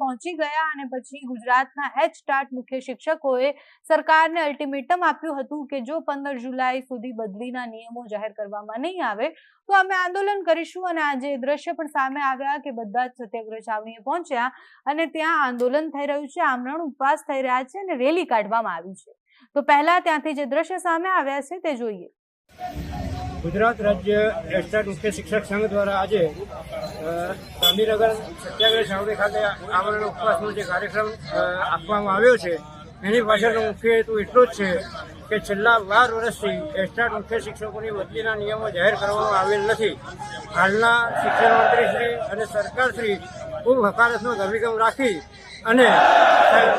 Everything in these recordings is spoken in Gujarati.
પહોંચી ગયા અને પછી ગુજરાતના એચ ટાટ મુખ્ય શિક્ષકોએ સરકારને અલ્ટિમેટમ આપ્યું હતું કે જો પંદર જુલાઈ સુધી બદલીના નિયમો જાહેર કરવામાં નહીં આવે, તો અમે આંદોલન કરીશું. અને આજે દ્રશ્ય પણ સામે આવ્યા કે બધા જ સત્યાગ્રહ છાવણીએ પહોંચ્યા અને ત્યાં આંદોલન થઈ રહ્યું છે, આમરણ ઉપવાસ થઈ રહ્યા છે અને રેલી કાઢવામાં આવી છે. તો પહેલા ત્યાંથી જે દ્રશ્ય સામે આવ્યા છે તે જોઈએ. ગુજરાત રાજ્ય એસ્ટાટ મુખ્ય શિક્ષક સંઘ દ્વારા આજે ગાંધીનગર સત્યાગ્રહ છાવણી ખાતે આવરણ ઉપવાસનો જે કાર્યક્રમ આપવામાં આવ્યો છે, એની પાછળનો મુખ્ય હેતુ એટલો જ છે કે છેલ્લા બાર વર્ષથી એસ્ટાટ મુખ્ય શિક્ષકોની બદલીના નિયમો જાહેર કરવામાં આવેલ નથી. હાલના શિક્ષણ મંત્રીશ્રી અને સરકારશ્રી ખૂબ હકારાત્મક અભિગમ રાખી અને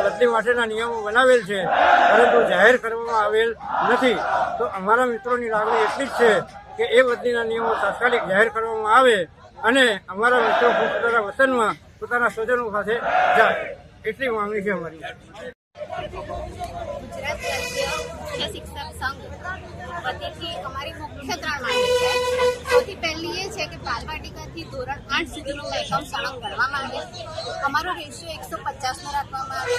બદલી માટેના નિયમો બનાવેલ છે, પરંતુ જાહેર કરવામાં આવેલ નથી. તો અમારા મિત્રોની લાગણી એટલી જ છે કે એ બદલીના નિયમો તાત્કાલિક જાહેર કરવામાં આવે અને અમારા મિત્રો પોતાના વતનમાં પોતાના સ્વજનો સાથે જાય. એટલી માંગણી છે અમારી. શિક્ષક સંઘ અમારી મુખ્ય ત્રણ માંગણી છે. સૌથી પહેલી એ છે કે બાલવાટિકાથી ધોરણ આઠ સુધીનો મહેકમ સળંગ કરવામાં આવે અમારો રેશિયો એકસો પચાસનો રાખવામાં આવે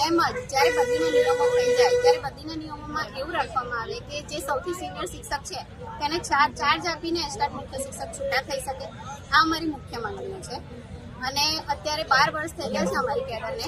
તેમજ જ્યારે બદલીના નિયમો થઈ જાય, ત્યારે બદલીના નિયમોમાં એવું રાખવામાં આવે કે જે સૌથી સિનિયર શિક્ષક છે, તેને ચાર ચાર્જ આપીને એસ્ટાટ મુખ્ય શિક્ષક છૂટા થઈ શકે. આ અમારી મુખ્ય માંગણીઓ છે. અને અત્યારે બાર વર્ષ થઈ ગયા છે અમારી કેડરને.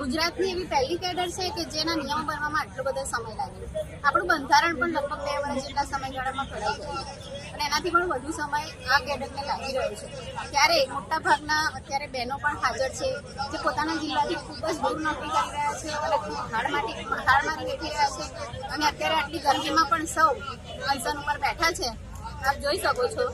ગુજરાતની એવી પહેલી કેડર છે કે જેના નિયમો બનવામાં આટલો બધો સમય લાગ્યો. આપણું બંધારણ પણ લગભગ બે વર્ષ જેટલા સમયગાળામાં ઘડાઈ ગયું. અને એનાથી પણ વધુ સમય આ કેડરને લાગી રહ્યો છે. ત્યારે મોટા ભાગના અત્યારે બહેનો પણ હાજર છે, જે પોતાના જિલ્લાથી ખૂબ જ દૂર નોકરી કરી રહ્યા છે અને હાડમાંથી હાડમાં બેઠી રહ્યા છે. અને અત્યારે આટલી ગરમીમાં પણ સૌ અનશન ઉપર બેઠા છે. આપ જોઈ શકો છો.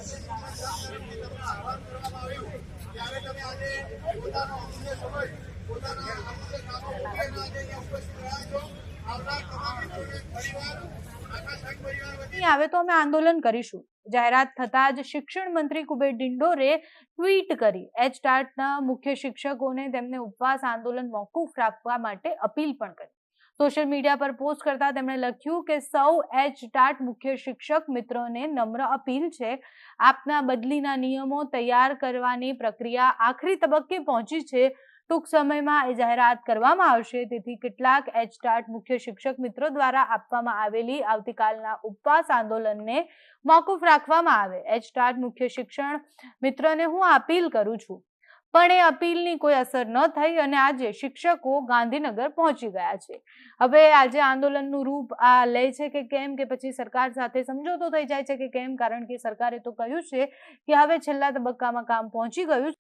નહીં આવે તો અમે આંદોલન કરીશું. જાહેરાત થતાં જ શિક્ષણ મંત્રી કુબેર ડિંડોરે ટ્વીટ કરી. એચ ટાટના મુખ્ય શિક્ષકોને તેમને ઉપવાસ આંદોલન મોકૂફ રાખવા માટે અપીલ પણ કરી. સોશિયલ મીડિયા પર પોસ્ટ કરતા તેમણે લખ્યું કે, સૌ એચ ટાટ મુખ્ય શિક્ષક મિત્રોને નમ્ર અપીલ છે. આપના બદલીના નિયમો તૈયાર કરવાની પ્રક્રિયા આખરી તબક્કે પહોંચી છે. ટૂંક સમયમાં એ જાહેરાત કરવામાં આવશે. તેથી કેટલાક એચટાટ મુખ્ય શિક્ષક મિત્રો દ્વારા આપવામાં આવેલી આવતીકાલના ઉપવાસ આંદોલનને મોકૂફ રાખવામાં આવે. એચટાટ મુખ્ય શિક્ષણ મિત્રોને હું અપીલ કરું છું. પણ એ અપીલની કોઈ અસર ન થઈ અને આજે શિક્ષકો ગાંધીનગર પહોંચી ગયા છે. હવે આજે આંદોલનનું રૂપ આ લે છે કે કેમ? કે પછી સરકાર સાથે સમજોતો થઈ જાય છે કે કેમ? કારણ કે સરકારે તો કહ્યું છે કે હવે છેલ્લા તબક્કામાં કામ પહોંચી ગયું.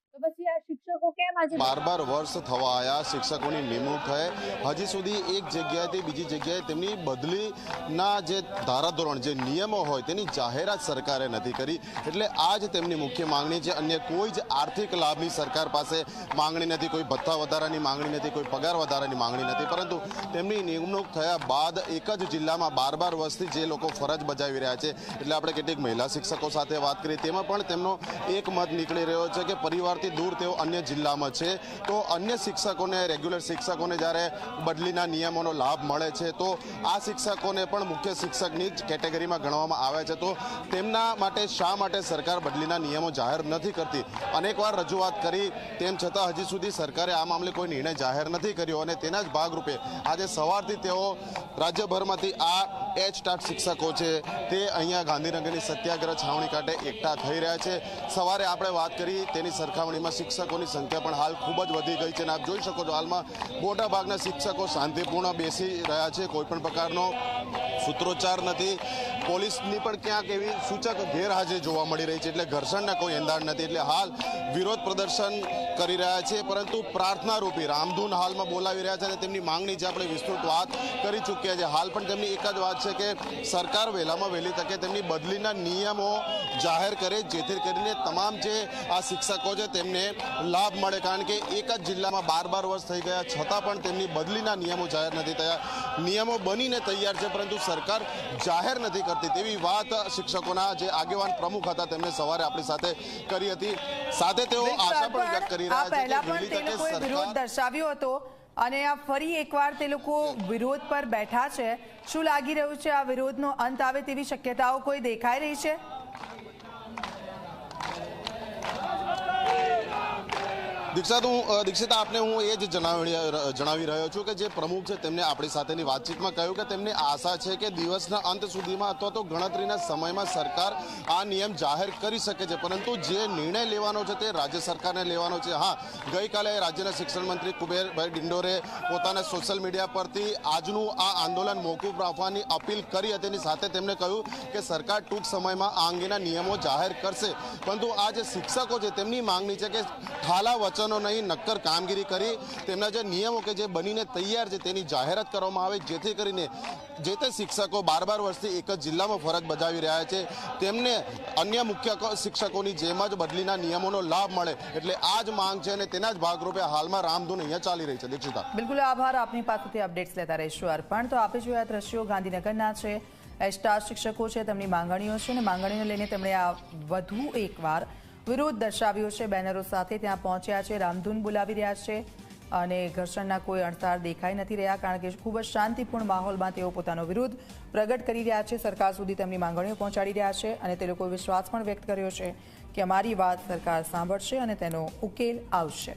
બાર બાર વર્ષ થવા આવ્યા શિક્ષકોની નિમણૂક થાય હજી સુધી એક જગ્યાએથી બીજી જગ્યાએ તેમની બદલીના જે ધારાધોરણ, જે નિયમો હોય તેની જાહેરાત સરકારે નથી કરી. એટલે આ જ તેમની મુખ્ય માંગણી છે. અન્ય કોઈ જ આર્થિક લાભની સરકાર પાસે માંગણી નથી. કોઈ ભથ્થા વધારાની માંગણી નથી. કોઈ પગાર વધારાની માંગણી નથી. પરંતુ તેમની નિમણૂક થયા બાદ એક જ જિલ્લામાં બાર બાર વર્ષથી જે લોકો ફરજ બજાવી રહ્યા છે, એટલે આપણે કેટલીક મહિલા શિક્ષકો સાથે વાત કરી તેમાં પણ તેમનો એક મત નીકળી રહ્યો છે કે પરિવારથી દૂર તેઓ અન્ય જિલ્લામાં છે. તો અન્ય શિક્ષકોને રેગ્યુલર શિક્ષકોને જ્યારે બદલીના નિયમોનો લાભ મળે છે, તો આ શિક્ષકોને પણ મુખ્ય શિક્ષકની જ કેટેગરીમાં ગણવામાં આવે છે. તો તેમના માટે શા માટે સરકાર બદલીના નિયમો જાહેર નથી કરતી? અનેકવાર રજૂઆત કરી, તેમ છતાં હજી સુધી સરકારે આ મામલે કોઈ નિર્ણય જાહેર નથી કર્યો અને તેના જ ભાગરૂપે આજે સવારથી તેઓ રાજ્યભરમાંથી આ એચ ટાટ શિક્ષકો છે. તે અહીંયા ગાંધીનગરની સત્યાગ્રહ છાવણી કાંઠે એકઠા થઈ રહ્યા છે. સવારે આપણે વાત કરી તેની સરખામણીમાં શિક્ષકોની સંખ્યા પણ હાલ ખૂબ જ વધી ગઈ છે અને આપ જોઈ શકો છો હાલમાં મોટાભાગના શિક્ષકો શાંતિપૂર્ણ બેસી રહ્યા છે. કોઈપણ પ્રકારનો સૂત્રોચ્ચાર નથી. પોલીસની પણ ક્યાંક એવી સૂચક ગેરહાજરી જોવા મળી રહી છે. એટલે ઘર્ષણના કોઈ એંધાણ નથી. એટલે હાલ વિરોધ પ્રદર્શન કરી રહ્યા છે. પરંતુ પ્રાર્થના રૂપી રામધૂન હાલમાં બોલાવી રહ્યા છે અને તેમની માંગણી જે આપણે વિસ્તૃત વાત કરી ચૂક્યા છે. હાલ પણ તેમની એક જ વાત છે કે સરકાર વહેલામાં વહેલી તકે તેમની બદલીના નિયમો જાહેર કરે જેથી કરીને તમામ જે આ શિક્ષકો છે તેમને લાભ મળે. કારણ કે એક જ જિલ્લામાં બાર બાર વર્ષ થઈ ગયા છતાં પણ તેમની બદલીના નિયમો જાહેર નથી થયા. નિયમો બનીને તૈયાર છે પરંતુ સરકાર જાહેર નથી કરતી. તેવી વાત શિક્ષકોના જે આગેવાન પ્રમુખ હતા તેમણે સવારે આપણી સાથે કરી હતી. સાથે તેઓ આશા પણ વ્યક્ત કરી રહ્યા છે કે વિરોધ દર્શાવ્યો હતો. અને આ ફરી એકવાર તે લોકો વિરોધ પર બેઠા છે. શું લાગી રહ્યું છે આ વિરોધનો અંત આવે તેવી શક્યતાઓ કોઈ દેખાઈ રહી છે? દીક્ષા હું- દીક્ષિતા, આપને હું એ જ જણાવી જણાવી રહ્યો છું કે જે પ્રમુખ છે તેમને આપણી સાથેની વાતચીતમાં કહ્યું કે તેમની આશા છે કે દિવસના અંત સુધીમાં અથવા તો ગણતરીના સમયમાં સરકાર આ નિયમ જાહેર કરી શકે છે. પરંતુ જે નિર્ણય લેવાનો છે તે રાજ્ય સરકારને લેવાનો છે. હા, ગઈકાલે રાજ્યના શિક્ષણ મંત્રી કુબેરભાઈ ડિંડોરે પોતાના સોશિયલ મીડિયા પરથી આજનું આ આંદોલન મોકૂફ રાખવાની અપીલ કરી હતી. તેની સાથે તેમણે કહ્યું કે સરકાર ટૂંક સમયમાં આ અંગેના નિયમો જાહેર કરશે. પરંતુ આ જે શિક્ષકો છે તેમની માંગણી છે કે ઠાલા વચનો નહીં, નક્કર કામગીરી કરી. તેમના જે નિયમો કે જે બનીને તૈયાર છે તેની જાહેરાત કરવામાં આવે, જેથી કરીને જે તે શિક્ષકો બાર બાર વર્ષથી એક જ જિલ્લામાં ફરજ બજાવી રહ્યા છે, તેમને અન્ય મુખ્ય શિક્ષકોની જેમ જ બદલીના નિયમોનો લાભ મળે. એટલે આ જ માંગ છે અને તેના જ ભાગરૂપે હાલમાં રામધૂન અહીંયા ચાલી રહી છે. દીક્ષિતા. બિલકુલ, આભાર. આપની પાસેથી અપડેટ્સ લેતા રહીશું અર્પણ. તો આપે જોયા દ્રશ્યો ગાંધીનગરના છે. એસ્ટાર શિક્ષકો છે, તેમની માંગણીઓ છે અને માંગણીઓ લઈને તેમણે આ વધુ એકવાર વિરોધ દર્શાવ્યો છે. બેનરો સાથે ત્યાં પહોંચ્યા છે. રામધૂન બોલાવી રહ્યા છે અને ઘર્ષણના કોઈ અણસાર દેખાઈ નથી રહ્યા, કારણ કે ખૂબ જ શાંતિપૂર્ણ માહોલમાં તેઓ પોતાનો વિરોધ પ્રગટ કરી રહ્યા છે. સરકાર સુધી તેમની માંગણીઓ પહોંચાડી રહ્યા છે અને તે લોકોએ વિશ્વાસ પણ વ્યક્ત કર્યો છે કે અમારી વાત સરકાર સાંભળશે અને તેનો ઉકેલ આવશે.